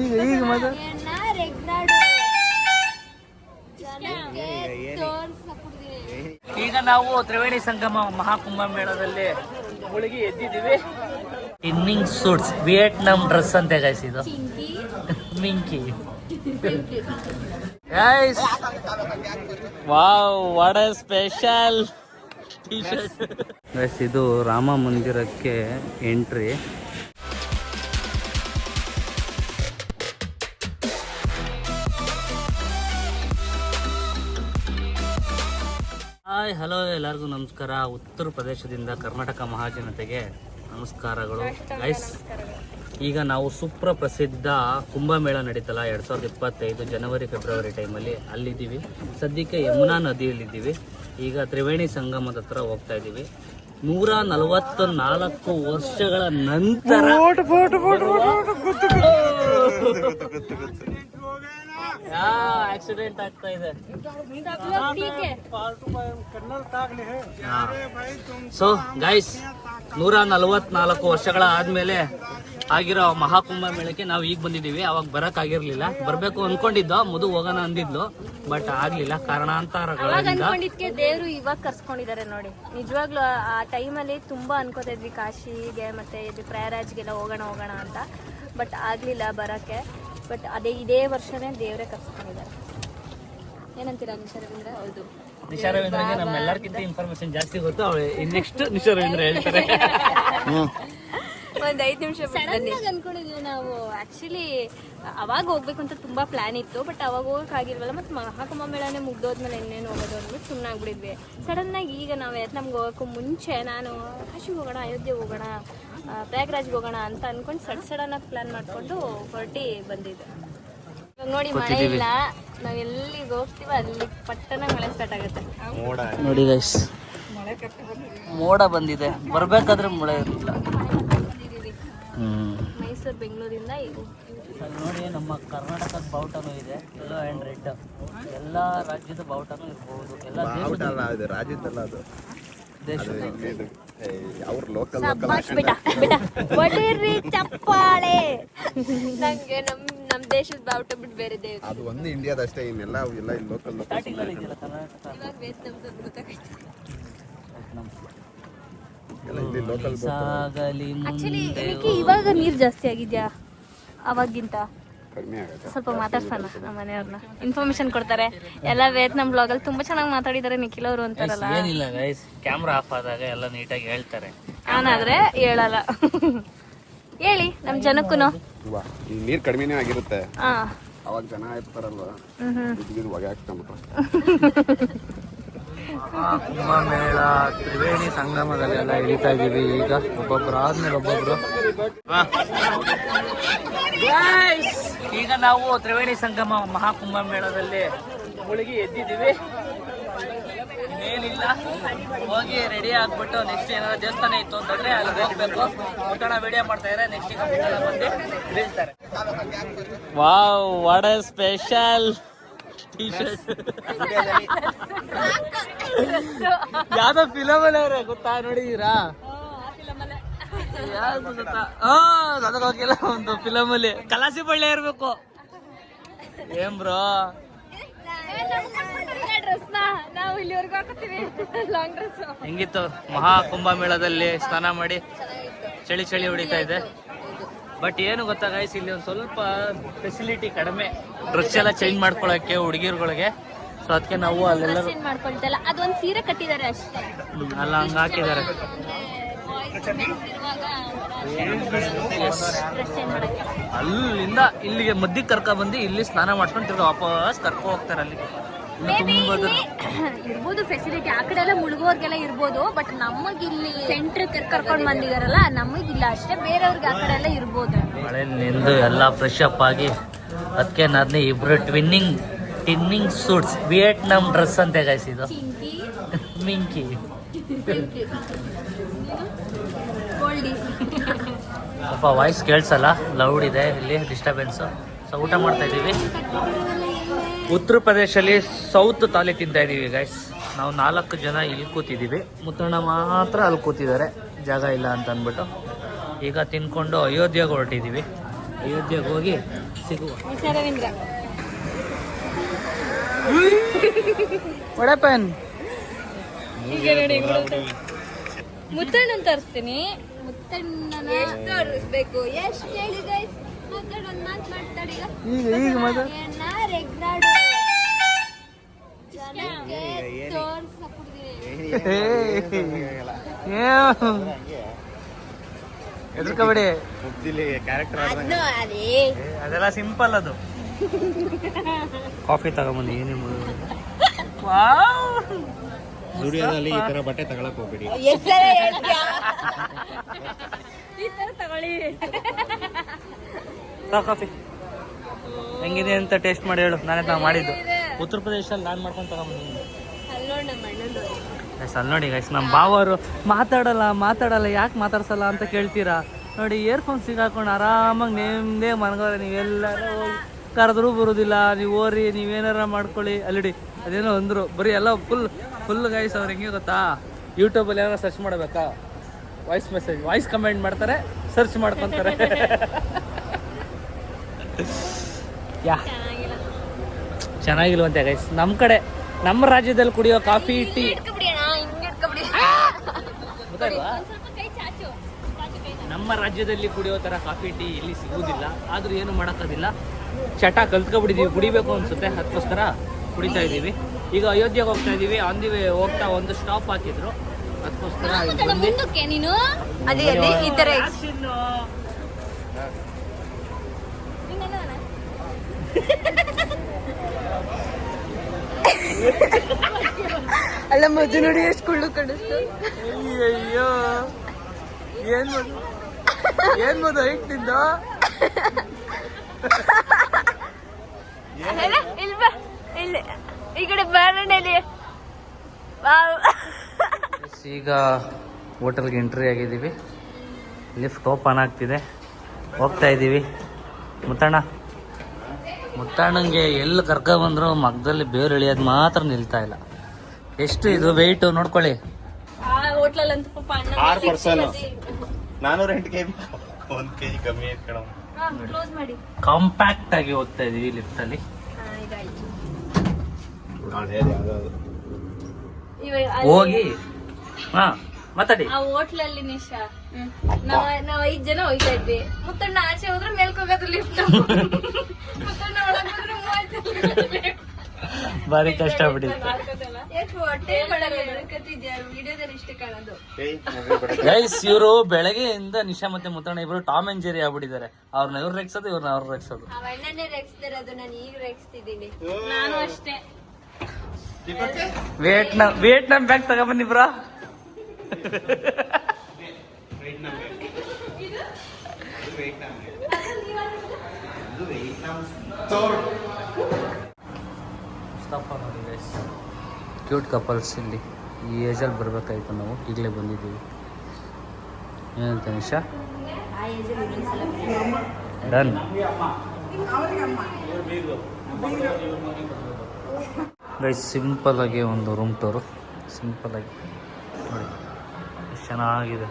ಈಗ ಈಗ ಮತ್ತೆ? ಈಗ ನಾವು ತ್ರಿವೇಣಿ ಸಂಗಮ ಮಹಾಕುಂಭ ಮೇಳದಲ್ಲಿ ಮುಳುಗಿ ಎದ್ದಿದ್ದೀವಿ. ಇನ್ನಿಂಗ್ ಸೂಟ್ಸ್ ವಿಯೆಟ್ನಾಂ ಡ್ರೆಸ್ ಅಂತ ಗೈಸ್ ಇದು. Minki guys wow what a special guys ಇದು ರಾಮ ಮಂದಿರಕ್ಕೆ ಎಂಟ್ರಿ ಹಾಯ್ ಹಲೋ ಎಲ್ಲರಿಗೂ ನಮಸ್ಕಾರ ಉತ್ತರ ಪ್ರದೇಶದಿಂದ ಕರ್ನಾಟಕ ಮಹಾಜನತೆಗೆ ನಮಸ್ಕಾರಗಳು ಗೈಸ್ ಈಗ ನಾವು ಸುಪ್ರಸಿದ್ಧ ಕುಂಭಮೇಳ ನಡೀತಲ್ಲ ಎರಡು ಸಾವಿರದ ಇಪ್ಪತ್ತೈದು ಜನವರಿ ಫೆಬ್ರವರಿ ಟೈಮಲ್ಲಿ ಅಲ್ಲಿದ್ದೀವಿ ಸದ್ಯಕ್ಕೆ ಯಮುನಾ ನದಿಯಲ್ಲಿದ್ದೀವಿ ಈಗ ತ್ರಿವೇಣಿ ಸಂಗಮದ ಹತ್ರ ಹೋಗ್ತಾ ಇದ್ದೀವಿ ನೂರ ನಲವತ್ತ ನಾಲ್ಕು ವರ್ಷಗಳ ನಂತರ ಆಕ್ಸಿಡೆಂಟ್ ಆಗ್ತಾ ಇದೆ. ಸೊ ಗೈಸ್ ನೂರ ನಲವತ್ನಾಲ್ಕು ವರ್ಷಗಳ ಆದ್ಮೇಲೆ ಆಗಿರೋ ಮಹಾಕುಂಭ ಮೇಳಕ್ಕೆ ನಾವು ಈಗ ಬಂದಿದ್ದೀವಿ. ಅವಾಗ ಬರಕ್ ಆಗಿರ್ಲಿಲ್ಲ. ಬರ್ಬೇಕು ಅನ್ಕೊಂಡಿದ್ದು ಮುದು ಹೋಗೋಣ ಅಂದಿದ್ಲು ಬಟ್ ಆಗ್ಲಿಲ್ಲ. ಕಾರಣಾಂತರಗಳಿಂದ ದೇವರು ದೇವ್ರು ಇವಾಗ ಕರ್ಸ್ಕೊಂಡಿದ್ದಾರೆ ನೋಡಿ. ನಿಜವಾಗ್ಲೂ ಆ ಟೈಮಲ್ಲಿ ತುಂಬಾ ಅನ್ಕೋತಾ ಇದ್ವಿ ಕಾಶಿಗೆ ಮತ್ತೆ ಇದು ಪ್ರಯಾರಾಜ್ಗೆಲ್ಲ ಹೋಗೋಣ ಹೋಗೋಣ ಅಂತ. ಬಟ್ ಆಗ್ಲಿಲ್ಲ ಬರಕ್ಕೆ. ಬಟ್ ಅದೇ ಇದೇ ವರ್ಷನೇ ದೇವ್ರೆ ಕರ್ಸ್ಕೊಂಡಿದ್ದಾರೆ. ಏನಂತೀರಾ ನಿಶಾ ರವೀಂದ್ರ? ಹೌದು. ನಿಶಾ ರವೀಂದ್ರಗೆ ನಮ್ಮೆಲ್ಲರಿಗಿಂತ ಇನ್ಫಾರ್ಮೇಶನ್ ಜಾಸ್ತಿ ಗೊತ್ತು. ಅವಳು ನೆಕ್ಸ್ಟ್ ನಿಶಾ ರವೀಂದ್ರ ಹೇಳ್ತಾರೆ. ಒಂದ್ ಐದ್ ನಿಮಿಷ ಅನ್ಕೊಂಡಿದ್ವಿ ನಾವು. ಆಕ್ಚುಲಿ ಅವಾಗ ಹೋಗ್ಬೇಕು ಅಂತ ತುಂಬಾ ಪ್ಲಾನ್ ಇತ್ತು ಬಟ್ ಅವಾಗ ಹೋಗಕ್ ಆಗಿಲ್ವಲ್ಲ ಮತ್ತೆ ಮಹಾಕುಂಭ ಮೇಳನೆ ಮುಗ್ದೋದ್ಮೇಲೆ ಇನ್ನೇನು ಹೋಗೋದು ಅಂದ್ಬಿಟ್ಟು ಸುಮ್ಮನೆ ಆಗ್ಬಿಡಿದ್ವಿ ಸಡನ್ ಆಗಿ ಈಗ ನಾವು ನಮ್ಗೆ ಹೋಗೋಕ್ಕೂ ಮುಂಚೆ ನಾನು ಕಾಶಿಗೆ ಹೋಗೋಣ ಅಯೋಧ್ಯೆ ಹೋಗೋಣ ಪ್ರಯಾಗ್ರಾಜ್ಗೆ ಹೋಗೋಣ ಅಂತ ಅನ್ಕೊಂಡು ಸಡ್ ಸಡನ್ ಆಗಿ ಪ್ಲಾನ್ ಮಾಡ್ಕೊಂಡು ಹೊರಟಿ ಬಂದಿದ್ದೆ. ನೋಡಿ ಮಳೆ ಇಲ್ಲ ನಾವು ಎಲ್ಲಿಗೆ ಹೋಗ್ತೀವಿ ಅಲ್ಲಿ ಪಟ್ಟಣ ಮಳೆ ಸ್ಟಾರ್ಟ್ ಆಗುತ್ತೆ. ನೋಡಿ ಗೈಸ್ ಮೋಡ ಬಂದಿದೆ. ಬರ್ಬೇಕಾದ್ರೆ ಮಳೆ ಇರಲಿಲ್ಲ. ಮೈಸೂರು ಬೆಂಗಳೂರಿಂದ ಈಗ ಅಲ್ಲಿ ನೋಡಿ ನಮ್ಮ ಕರ್ನಾಟಕದ ಬಾವುಟನೂ ಇದೆ ಎಲ್ಲೋ ಆ್ಯಂಡ್ ರೆಡ್ ಎಲ್ಲ ರಾಜ್ಯದ ಬಾವುಟನೂ ಇರ್ಬೋದು ಎಲ್ಲ ದೇಶದ ಅಲ್ಲ ಅದು ರಾಜ್ಯದ್ದಲ್ಲ ಅದು. ದೇಶದ ಇದು ಅವ್ರ ಲೋಕಲ್ ಶಬ್ಬಾಷ್ ಬೇಟ ಬೇಟ ಹೊಡೀರಿ ಚಪ್ಪಾಳೆ. ನಂಗೆ ನಮ್ ನಮ್ ದೇಶದ ಬಾವುಟ ಬಿಟ್ಟು ಬೇರೆ ಅದು ಒಂದು ಇಂಡಿಯಾದಷ್ಟೇ ಇನ್ನೆಲ್ಲ ಎಲ್ಲ ಇಲ್ಲಿ ಲೋಕಲ್ ಲೋಕಲ್ ಸ್ಟಾರ್ಟಿಂಗಲ್ಲಿ ಇದೆಯಲ್ಲ ಕರ್ನಾಟಕ? ಇವಾಗ ವಿಯೆಟ್ನಾಮ್ದು ಗೊತ್ತಾಗೈತೆ. ಎಲ್ಲ ಇಲ್ಲಿ ಲೋಕಲ್ ಸಾಗಲಿ ಆಕ್ಚುಲಿ ಇವಾಗ ನೀರ್ ಜಾಸ್ತಿ ಆಗಿದ್ಯಾ? ಅವಾಗಿಂತ ಕಡಿಮೆ ಆಗುತ್ತೆ. ಸ್ವಲ್ಪ ಮಾತಾಡ್ಸೋಣ ನಮ್ಮ ಮನೆಯವ್ರನ್ನ. ಇನ್ಫಾರ್ಮೇಶನ್ ಕೊಡ್ತಾರೆ. ಎಲ್ಲ ವಿಯೆಟ್ನಾಮ್ ಬ್ಲಾಗ್ ಅಲ್ಲಿ ತುಂಬಾ ಚೆನ್ನಾಗಿ ಮಾತಾಡಿದಾರೆ ನಿಖಿಲ್ ಅವರು ಅಂತಾರಲ್ಲ. ಏನಿಲ್ಲ ಗೈಸ್ ಕ್ಯಾಮ್ರಾ ಆಫ್ ಆದಾಗ ಎಲ್ಲ ನೀಟಾಗಿ ಹೇಳ್ತಾರೆ. ಆನಾದ್ರೆ ಹೇಳಲ್ಲ. ಹೇಳಿ ನಮ್ಮ ಈ ನೀರು ಕಡಿಮೆನೇ ಆಗಿರುತ್ತೆ. ಅವಾಗ ಜನ ಇರ್ತಾರಲ್ವ? ಹ್ಮ್ ಹೊಗೆ ಹಾಕ್ಕೊಂಬಿಟ್ರೆ ಕುಂಭಮೇಳ ತ್ರಿವೇಣಿ ಸಂಗಮದಲ್ಲೆಲ್ಲ ಇಳಿತಾ ಇದೀವಿ ಈಗ ಒಬ್ಬೊಬ್ರು ಆದ್ಮೇಲೆ ಒಬ್ಬೊಬ್ರು. ಈಗ ನಾವು ತ್ರಿವೇಣಿ ಸಂಗಮ ಮಹಾಕುಂಭ ಮೇಳದಲ್ಲಿ ಮುಳುಗಿ ಎದ್ದಿದ್ದೀವಿ. ಏನಿಲ್ಲ ಹೋಗಿ ರೆಡಿ ಆಗ್ಬಿಟ್ಟು ನೆಕ್ಸ್ಟ್ ಏನಾದ್ರು ದೇವಸ್ಥಾನ ಇತ್ತು ಅಂತಂದ್ರೆ ಅಲ್ಲಿ ಹೋಗ್ಬೇಕು. ಮುಟ್ಟಣ ವಿಡಿಯೋ ಮಾಡ್ತಾ ಇದ್ರೆ ನೆಕ್ಸ್ಟ್ ಈಗ ಬಂದು ಬೀಳ್ತಾರೆ. Wow what special T shirt ಯಾವ್ದೋ ಫಿಲಮ್ ಅಲ್ಲ ಅವ್ರೆ ಗೊತ್ತಾ? ನೋಡಿದೀರಾ ಯಾವ್ದು ಗೊತ್ತಾ? ನನಗೆ ಹೋಗಿಲ್ಲ ಒಂದು ಫಿಲಮ್ ಅಲ್ಲಿ ಕಲಾಸಿ ಬಳ್ಳಿ ಇರ್ಬೇಕು. ಏನ್ ಬ್ರೋ? ನಾವು ಇಲ್ಲಿವರೆಗೂ ಹಾಕೋತೀವಿ ಲಾಂಗ್ ಡ್ರೆಸ್ ಹೆಂಗಿತ್ತು ಮಹಾ ಕುಂಭಮೇಳದಲ್ಲಿ ಸ್ನಾನ ಮಾಡಿ? ಚಳಿ ಚಳಿ ಹೊಡಿತಾ ಇದೆ. ಬಟ್ ಏನು ಗೊತ್ತಾ ಗೈಸ್ ಇಲ್ಲಿ ಒಂದು ಸ್ವಲ್ಪ ಫೆಸಿಲಿಟಿ ಕಡಿಮೆ. ಡ್ರೆಸ್ ಎಲ್ಲ ಚೇಂಜ್ ಮಾಡ್ಕೊಳಕ್ಕೆ ಹುಡುಗಿರ್ಗಳಿಗೆ. ಸೊ ಅದಕ್ಕೆ ನಾವು ಅಲ್ಲೆಲ್ಲರೂ ಚೇಂಜ್ ಮಾಡ್ಕೊಳ್ತಲ್ಲ. ಅದೊಂದ್ ಸೀರೆ ಕಟ್ಟಿದ್ದಾರೆ ಅಷ್ಟೇ. ಅಲ್ಲ ಹಂಗ ಹಾಕಿದ್ದಾರೆ ಅಲ್ಲಿಂದ ಇಲ್ಲಿಗೆ ಮದ್ದಿಗೆ ಕರ್ಕೊ ಬಂದು ಇಲ್ಲಿ ಸ್ನಾನ ಮಾಡ್ಕೊಂಡು ತಿರ್ಗಿ ವಾಪಸ್ ಕರ್ಕೊ ಹೋಗ್ತಾರೆ ಅಲ್ಲಿ ಇರ್ಬೋದು ಫೆಸಿಲಿಟಿ ಆ ಕಡೆ ಎಲ್ಲ ಮುಳುಗೋರ್ಗೆಲ್ಲ ಇರ್ಬೋದು ಬಟ್ ನಮಗಿಲ್ಲಿ ಇಲ್ಲಿ ಸೆಂಟ್ರ್ ಕರ್ಕೊಂಡ್ ಬಂದಿದಾರಲ್ಲ ನಮಗಿಲ್ಲ ಅಷ್ಟೇ ಬೇರೆಯವ್ರಿಗೆ ಆ ಕಡೆ ಎಲ್ಲ ಇರ್ಬೋದು. ಮಳೆ ನಿಂದು ಎಲ್ಲ ಫ್ರೆಶ್ ಅಪ್ ಆಗಿ ಅದಕ್ಕೆ ನಾನು ಇಬ್ರು twinning twinning suits Vietnam dress ಅಂತ ಗೈಸ್ ಇದು. ಮಿಂಕಿ ಅಪ್ಪ ಸ್ವಲ್ಪ ವಾಯ್ಸ್ ಕೇಳಿಸಲ್ಲ ಲೌಡ್ ಇದೆ ಇಲ್ಲಿ ಡಿಸ್ಟರ್ಬೆನ್ಸು ಸೊ ಊಟ ಮಾಡ್ತಾ ಇದ್ದೀವಿ. ಉತ್ತರ ಪ್ರದೇಶಲ್ಲಿ ಸೌತ್ ತಾಲಿ ತಿಂತಾ ಇದ್ದೀವಿ ಗೈಸ್ ನಾವು ನಾಲ್ಕು ಜನ ಇಲ್ಲಿ ಕೂತಿದ್ದೀವಿ. ಮುತ್ತಣ್ಣ ಮಾತ್ರ ಅಲ್ಲಿ ಕೂತಿದ್ದಾರೆ. ಜಾಗ ಇಲ್ಲ ಅಂತ ಅಂದ್ಬಿಟ್ಟು. ಈಗ ತಿನ್ಕೊಂಡು ಅಯೋಧ್ಯೆಗೆ ಹೊರಟಿದ್ದೀವಿ. ಅಯೋಧ್ಯೆಗೆ ಹೋಗಿ ಸಿಗುವ. ವಡಪನ್ ಮುತ್ತಣ್ಣನ ತರಿಸ್ತೀನಿ. ಮುತ್ತಣ್ಣನ ತೋರಿಸ್ಬೇಕು? ಎಷ್ಟು ಹೇಳಿ ಗೈಸ್ ಈಗ. ಈಗ ಮಾತಾಡ ಅದೆಲ್ಲ ಸಿಂಪಲ್ ಅದು. ಕಾಫಿ ತಗೊಂಬಂದು ಏನೇ ಸ್ಟುಡಿಯೋದಲ್ಲಿ ಈ ತರ ಬಟ್ಟೆ ತಗೊಳಕ್ ಹೋಗ್ಬೇಡಿ. ಈ ತಗೊಳ್ಳಿ. ಕಾಫಿ. ಹೆಂಗಿದೆ ಅಂತ ಟೇಸ್ಟ್ ಮಾಡಿ ಹೇಳು. ನಾನೇ ನಾವು ಮಾಡಿದ್ದು. ಉತ್ತರ ಪ್ರದೇಶದಲ್ಲಿ ನಾನು ಮಾಡ್ಕೊಂಡು ತಗೊಂಬಂದಿದ್ದೀನಿ ಗೈಸ್ ಅಲ್ಲಿ ನೋಡಿ ಗೈಸ್ ನಮ್ಮ ಬಾವರು ಮಾತಾಡಲ್ಲ ಮಾತಾಡಲ್ಲ ಯಾಕೆ ಮಾತಾಡ್ಸಲ್ಲ ಅಂತ ಕೇಳ್ತೀರಾ? ನೋಡಿ ಇಯರ್ಫೋನ್ ಸಿಗಾಕೊಂಡು ಆರಾಮಾಗಿ ನೆಮ್ಮದೇ ಮನಗೋರೆ ನೀವೆಲ್ಲರೂ. ಹೋಗಿ ಕರೆದ್ರೂ ಬರೋದಿಲ್ಲ ನೀವು ಓರಿ ನೀವೇನಾರ ಮಾಡ್ಕೊಳ್ಳಿ. ಅಲ್ಲಿಡಿ ಅದೇನೋ ಅಂದರು. ಬರೀ ಎಲ್ಲ ಫುಲ್ ಫುಲ್ ಗೈಸ್ ಅವ್ರು ಹೆಂಗೆ ಗೊತ್ತಾ? ಯೂಟ್ಯೂಬಲ್ಲಿ ಏನಾರ ಸರ್ಚ್ ಮಾಡಬೇಕಾ? ವಾಯ್ಸ್ ಮೆಸೇಜ್ ವಾಯ್ಸ್ ಕಮೆಂಟ್ ಮಾಡ್ತಾರೆ ಸರ್ಚ್ ಮಾಡ್ಕೊತಾರೆ. ಯಾ. ಚೆನ್ನಾಗಿಲ್ವಂತೆ ಗೈಸ್ ನಮ್ಮ ಕಡೆ ನಮ್ಮ ರಾಜ್ಯದಲ್ಲಿ ಕುಡಿಯೋ ಕಾಫಿ ಟೀ. ನಮ್ಮ ರಾಜ್ಯದಲ್ಲಿ ಕುಡಿಯೋ ಥರ ಕಾಫಿ ಟೀ ಇಲ್ಲಿ ಸಿಗುವುದಿಲ್ಲ. ಆದ್ರೂ ಏನು ಮಾಡೋಕ್ಕಾಗಿಲ್ಲ. ಚಟ ಕಲ್ತ್ಕೊಬಿಟ್ಟಿದೀವಿ. ಕುಡಿಬೇಕು ಅನ್ಸುತ್ತೆ. ಅದಕ್ಕೋಸ್ಕರ ಕುಡಿತಾ ಇದ್ದೀವಿ. ಈಗ ಅಯೋಧ್ಯೆಗೆ ಹೋಗ್ತಾ ಇದ್ದೀವಿ. ಆನ್ ದಿ ವೇ ಹೋಗ್ತಾ ಒಂದು ಸ್ಟಾಪ್ ಹಾಕಿದ್ರು. ಅದಕ್ಕೋಸ್ಕರ ಇಲ್ಲಿ ಮಾತಾಡ ನೀನು? ಅದೇ ಅದೇ ಈ ತರ ಅಲ್ಲ ಮದ್ದು ನೋಡಿ ಎಷ್ಟು ಕುಳ್ಳು ಕಾಣಿಸ್ತು. ಅಯ್ಯೋ ಏನ್ ಮದು ಏನ್ ಮದು ಹೈಟ್ನಿಂದ? ಇಲ್ವಾ ಇಲ್ಲ ಈ ಕಡೆ ಬಾರಣೆಲಿ ಈಗ ಹೋಟೆಲ್ಗೆ ಎಂಟ್ರಿ ಆಗಿದ್ದೀವಿ. ಲಿಫ್ಟ್ ಓಪನ್ ಆಗ್ತಿದೆ. ಹೋಗ್ತಾ ಇದ್ದೀವಿ. ಮುತ್ತಣ್ಣ ಮುತ್ತಣ್ಣಂಗೆ ಎಲ್ಲಿ ಕರ್ಕೊಬಂದ್ರು ಮಗದಲ್ಲಿ ಬೇರು ಎಳಿಯೋದು ಮಾತ್ರ ನಿಲ್ತಾ ಇಲ್ಲ. ಎಷ್ಟು ಇದು ವೆಯ್ಟ್ ನೋಡ್ಕೊಳ್ಳಿ. ಆರು ಪರ್ಸನ್ ನಾನೂರ ಎಂಟು ಕೆ ಜಿ ಒಂದ್ ಕೆ ಕಮ್ಮಿ ಕಾಂಪ್ಯಾಕ್ಟ್ ಆಗಿ ಹೋಗ್ತಾ ಇದೀವಿ ಲಿಫ್ಟ್ ಅಲ್ಲಿ. ಹೋಗಿ. ಹಾ ಮಾತಾಡಿ. ಆ ಹೋಟ್ಲಲ್ಲಿ ನಿಶಾ. ನಾವ್ ನಾವ್ ಐದ್ ಜನ ಹೋಗ್ತಾ ಇದ್ವಿ. ಮುತ್ತಣ್ಣ ಆಚೆ ಹೋದ್ರೆ ಮೇಲ್ಕೋಗೋದು ಲಿಫ್ಟ್ ಇಷ್ಟ ಕಷ್ಟ ಗೈಸ್ ಇವರು ಬೆಳಗ್ಗೆಯಿಂದ ನಿಶಾ ಮತ್ತೆ ಮುತ್ತಣ್ಣ ಇಬ್ರು ಟಾಮ್ ಅಂಡ್ ಜೆರಿ ಆಗ್ಬಿಟ್ಟಿದ್ದಾರೆ. ಅವ್ರನ್ನ ಇವ್ರು ರೆಕ್ಸೋದು ಇವ್ರನ್ನ ಅವ್ರು ರೆಕ್ಸೋದು ವಿಯೆಟ್ನಾಮ್ ವಿಯೆಟ್ನಾಂ ಬ್ಯಾಗ್ ತಗೊಂಬನ್ನಿ ಬ್ರಾ. ಕ್ಯೂಟ್ ಕಪಲ್ಸ್ ಇಲ್ಲಿ. ಈ ಏಜಲ್ಲಿ ಬರ್ಬೇಕಾಯ್ತು ನಾವು. ಈಗಲೇ ಬಂದಿದ್ದೀವಿ. ಏನಂತ ನಿಶಾ? ಡನ್ ಗೈಸ್ ಸಿಂಪಲ್ ಆಗಿ ಒಂದು ರೂಮ್ ಟೂರು ಸಿಂಪಲ್ ಆಗಿ. ನೋಡಿ. ಎಷ್ಟು ಚೆನ್ನಾಗಿದೆ.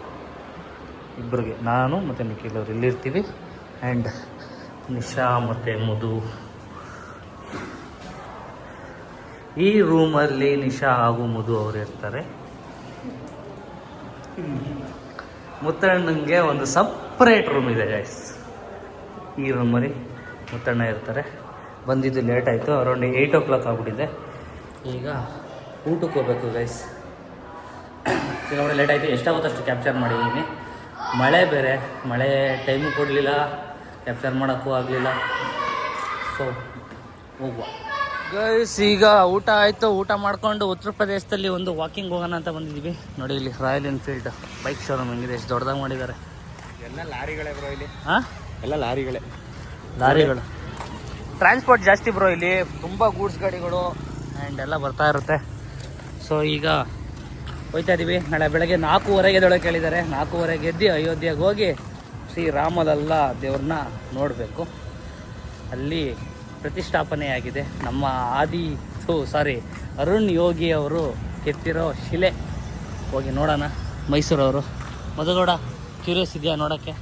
ಇಬ್ಬರಿಗೆ ನಾನು ಮತ್ತು ನಿಖಿಲ್ ಅವ್ರು ಇಲ್ಲಿರ್ತೀವಿ. ಆ್ಯಂಡ್ ನಿಶಾ ಮತ್ತು ಮಧು ಈ ರೂಮಲ್ಲಿ ನಿಶಾ ಹಾಗೂ ಮಧು ಅವರು ಇರ್ತಾರೆ ಮುತ್ತಣ್ಣಂಗೆ ಒಂದು ಸಪ್ರೇಟ್ ರೂಮ್ ಇದೆ ಗೈಸ್ ಈ ರೂಮಲ್ಲಿ ಮುತ್ತಣ್ಣ ಇರ್ತಾರೆ. ಬಂದಿದ್ದು ಲೇಟ್ ಆಯಿತು, ಅರೌಂಡ್ ಏಯ್ಟ್ ಓ ಕ್ಲಾಕ್ ಆಗ್ಬಿಟ್ಟಿದೆ. ಈಗ ಊಟಕ್ಕೆ ಹೋಗ್ಬೇಕು ಗೈಸ್ ಸಿಕ್ಕಾಪಟ್ಟೆ ಲೇಟ್ ಆಯಿತು. ಎಷ್ಟಾಗುತ್ತೆ ಕ್ಯಾಪ್ಚರ್ ಮಾಡಿದ್ದೀನಿ ಮಳೆ ಬೇರೆ. ಮಳೆ ಟೈಮು ಕೊಡಲಿಲ್ಲ. ಕ್ಯಾಪ್ಚರ್ ಮಾಡೋಕ್ಕೂ ಆಗಲಿಲ್ಲ. ಸೊ ಹೋಗುವ. ಗೈಸ್ ಈಗ ಊಟ ಆಯಿತು. ಊಟ ಮಾಡ್ಕೊಂಡು ಉತ್ತರ ಪ್ರದೇಶದಲ್ಲಿ ಒಂದು ವಾಕಿಂಗ್ ಹೋಗೋಣ ಅಂತ ಬಂದಿದ್ದೀವಿ. ನೋಡಿ ಇಲ್ಲಿ ರಾಯಲ್ ಎನ್ಫೀಲ್ಡ್ ಬೈಕ್ ಶೋರೂಮ್ ಹೆಂಗಿದೆ. ಎಷ್ಟು ದೊಡ್ಡದಾಗಿ ಮಾಡಿದ್ದಾರೆ. ಎಲ್ಲ ಲಾರಿಗಳೇ ಬ್ರೋ ಇಲ್ಲಿ. ಹಾಂ? ಎಲ್ಲ ಲಾರಿಗಳೇ. ಲಾರಿಗಳು. ಟ್ರಾನ್ಸ್ಪೋರ್ಟ್ ಜಾಸ್ತಿ ಬ್ರೋ ಇಲ್ಲಿ. ತುಂಬ ಗೂಡ್ಸ್ ಗಾಡಿಗಳು ಆ್ಯಂಡ್ ಎಲ್ಲ ಬರ್ತಾ ಇರುತ್ತೆ. ಸೊ ಈಗ ಹೋಯ್ತಾ ಇದ್ದೀವಿ ನಾಳೆ ಬೆಳಗ್ಗೆ ನಾಲ್ಕೂವರೆಗೆ ಎದ್ದೊಳಗೆ ಕೇಳಿದ್ದಾರೆ ನಾಲ್ಕೂವರೆಗೆ ಎದ್ದು ಅಯೋಧ್ಯೆಗೆ ಹೋಗಿ ಶ್ರೀ ರಾಮಲಲ್ಲ ದೇವ್ರನ್ನ ನೋಡಬೇಕು. ಅಲ್ಲಿ ಪ್ರತಿಷ್ಠಾಪನೆಯಾಗಿದೆ. ನಮ್ಮ ಆದಿ ಸಾರಿ ಅರುಣ್ ಯೋಗಿ ಅವರು ಕೆತ್ತಿರೋ ಶಿಲೆ. ಹೋಗಿ ನೋಡೋಣ ಮೈಸೂರವರು ಮಧುಗೌಡ ಕ್ಯೂರಿಯಸ್ ಇದೆಯಾ ನೋಡೋಕ್ಕೆ?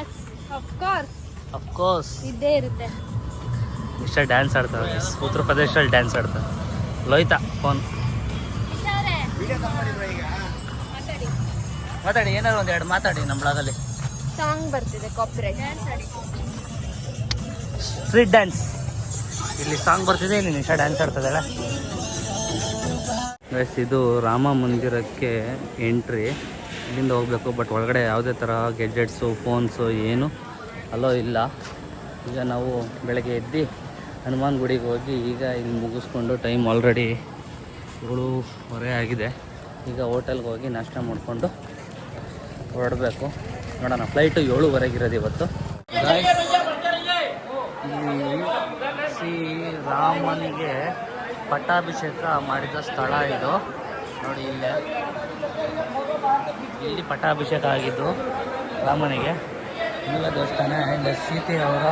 ಎಸ್ ಆಫ್ ಕೋರ್ಸ್ ಅಫ್ಕೋರ್ಸ್ ಇದ್ದೇ ಇರುತ್ತೆ. ಇಷ್ಟ ಡ್ಯಾನ್ಸ್ ಆಡ್ತಾರೆ. ಉತ್ತರ ಪ್ರದೇಶದಲ್ಲಿ ಡ್ಯಾನ್ಸ್ ಆಡ್ತಾರೆ. ಲೋಯ್ತಾ ಫೋನ್ ಮಾತಾಡಿ. ಏನಾದ್ರು ಒಂದು ಎರಡು ಮಾತಾಡಿ ನಮ್ಮ ಬ್ಲಾಗಲ್ಲಿ ಸಾಂಗ್ ಬರ್ತಿದೆ ಕಾಪಿರೈಟ್ ಸ್ಟ್ರೀಟ್ ಡ್ಯಾನ್ಸ್ ಇಲ್ಲಿ ಸಾಂಗ್ ಬರ್ತಿದೆ ಇಲ್ಲಿ ನಿಶಾ ಡ್ಯಾನ್ಸ್ ಆಡ್ತದಲ್ಲ? ಗೈಸ್ ಇದು ರಾಮ ಮಂದಿರಕ್ಕೆ ಎಂಟ್ರಿ ಇಲ್ಲಿಂದ ಹೋಗಬೇಕು ಬಟ್ ಒಳಗಡೆ ಯಾವುದೇ ಥರ ಗೆಜೆಟ್ಸು ಫೋನ್ಸು ಏನು ಅಲೋ ಇಲ್ಲ. ಈಗ ನಾವು ಬೆಳಗ್ಗೆ ಎದ್ದು ಹನುಮಾನ್ ಗುಡಿಗೆ ಹೋಗಿ ಈಗ ಇಲ್ಲಿ ಮುಗಿಸ್ಕೊಂಡು ಟೈಮ್ ಆಲ್ರೆಡಿ ಏಳುವರೆ ಆಗಿದೆ. ಈಗ ಹೋಟೆಲ್ಗೆ ಹೋಗಿ ನಾಷ್ಟ ಮಾಡಿಕೊಂಡು ಹೊರಡಬೇಕು. ನೋಡೋಣ ಫ್ಲೈಟು ಏಳುವರೆಗಿರೋದು ಇವತ್ತು ಈ ಶ್ರೀ ರಾಮನಿಗೆ ಪಟ್ಟಾಭಿಷೇಕ ಮಾಡಿದ ಸ್ಥಳ ಇದು. ನೋಡಿ ಇಲ್ಲೇ. ಇಲ್ಲಿ ಪಟ್ಟಾಭಿಷೇಕ ಆಗಿದ್ದು ರಾಮನಿಗೆ. ಇಲ್ಲ ದೇವಸ್ಥಾನ ಇಲ್ಲ ಸೀತೆ ಅವರ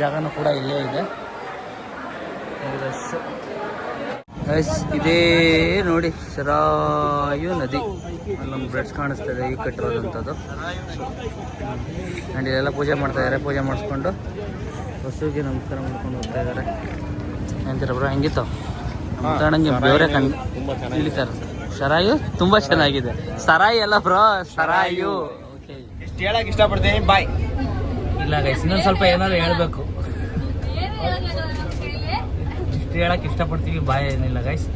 ಜಾಗನೂ ಕೂಡ ಇಲ್ಲೇ ಇದೆ. ಇದೇ ನೋಡಿ ಸರಾಯು ನದಿ. ಅಲ್ಲೊಂದು ಬ್ರಿಡ್ಜ್ ಇದೆ ಈಗ ಕಟ್ಟಿರೋದಂಥದ್ದು ಆ್ಯಂಡ್ ಇಲ್ಲೆಲ್ಲ ಪೂಜೆ ಮಾಡ್ತಾ ಇದ್ದಾರೆ, ಪೂಜೆ ಮಾಡಿಸ್ಕೊಂಡು ಹಸುವಿಗೆ ನಮಸ್ಕಾರ ಮಾಡ್ಕೊಂಡು ಹೋಗ್ತಾ ಇದ್ದಾರೆ. ಅಂತೀರ ಬ್ರೋ ಹೆಂಗಿತ್ತು? ಮಾತಾಡಂಗೆ ಬೇರೆ ಕಣ್ ಇಲ್ಲಿ ಸರ್ ಸರಾಯು ತುಂಬಾ ಚೆನ್ನಾಗಿದೆ. ಸರಾಯಿ ಅಲ್ಲ ಬ್ರೋ ಸರಾಯು. ಓಕೆ. ಇಷ್ಟು ಹೇಳಕ್ ಇಷ್ಟಪಡ್ತೀನಿ? ಬಾಯ್ ಇಲ್ಲ ಗೈಸ್ ಇನ್ನೊಂದು ಸ್ವಲ್ಪ ಏನಾದ್ರು ಹೇಳ್ಬೇಕು. ಇಷ್ಟು ಹೇಳಕ್ ಇಷ್ಟಪಡ್ತೀವಿ ಬಾಯ್ ಏನಿಲ್ಲ ಗೈಸ್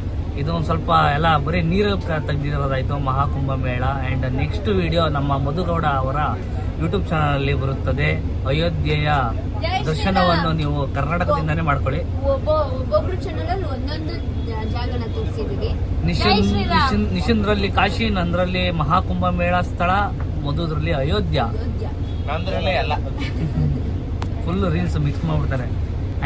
ಇದು ಒಂದು ಸ್ವಲ್ಪ ಎಲ್ಲ ಬರೀ ನೀರು ತೆಗ್ದಿರೋದಾಯ್ತು ಮಹಾಕುಂಭ ಮೇಳ. ಆ್ಯಂಡ್ ನೆಕ್ಸ್ಟ್ ವಿಡಿಯೋ ನಮ್ಮ ಮಧುಗೌಡ ಅವರ ಯೂಟ್ಯೂಬ್ ಚಾನಲಲ್ಲಿ ಬರುತ್ತದೆ. ಅಯೋಧ್ಯೆಯ ದರ್ಶನವನ್ನು ನೀವು ಕರ್ನಾಟಕದಿಂದಾನೇ ಮಾಡ್ಕೊಳ್ಳಿ. ಒಬ್ಬ ಒಬ್ಬೊಬ್ರು ಚಾನಲ್ ಒಂದೊಂದು ಜಾಗನ ತೋರಿಸಿದೀವಿ. ನಿಶಿನ್ ನಿಶಿನ್ ನಿಶಿಂದ್ರಲ್ಲಿ ಕಾಶಿ ನಂದ್ರಲ್ಲಿ ಮಹಾಕುಂಭ ಮೇಳ ಸ್ಥಳ ಮಧುದ್ರಲ್ಲಿ ಅಯೋಧ್ಯ. ನಂದ್ರಲ್ಲೇ ಎಲ್ಲ ಫುಲ್ ರೀಲ್ಸ್ ಮಿಕ್ಸ್ ಮಾಡ್ಬಿಡ್ತಾರೆ.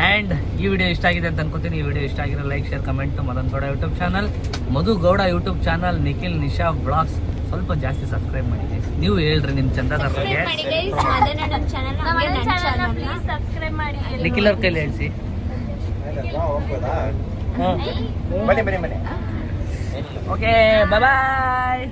ಆ್ಯಂಡ್ ಈ ವಿಡಿಯೋ ಇಷ್ಟ ಆಗಿದೆ ಅಂತ ಅನ್ಕೋತೀನಿ. ಈ ವಿಡಿಯೋ ಇಷ್ಟ ಆಗಿರೋ like share comment Madan Gowda YouTube channel Madhu Gowda YouTube channel Nikhil Nisha vlogs ಸ್ವಲ್ಪ ಜಾಸ್ತಿ ಸಬ್ಸ್ಕ್ರೈಬ್ ಮಾಡಿ. ನೀವು ಹೇಳ್ರಿ ನಿಮ್ಮ ಚಂದದಾರರಿಗೆ ಸಬ್ಸ್ಕ್ರೈಬ್ ಮಾಡಿ ನಿಖಿಲ್ ಅವ್ರ ಕೈಲಿ ಹೇಳ್ಸಿ. ಬನ್ನಿ ಬನ್ನಿ ಬನ್ನಿ. Okay bye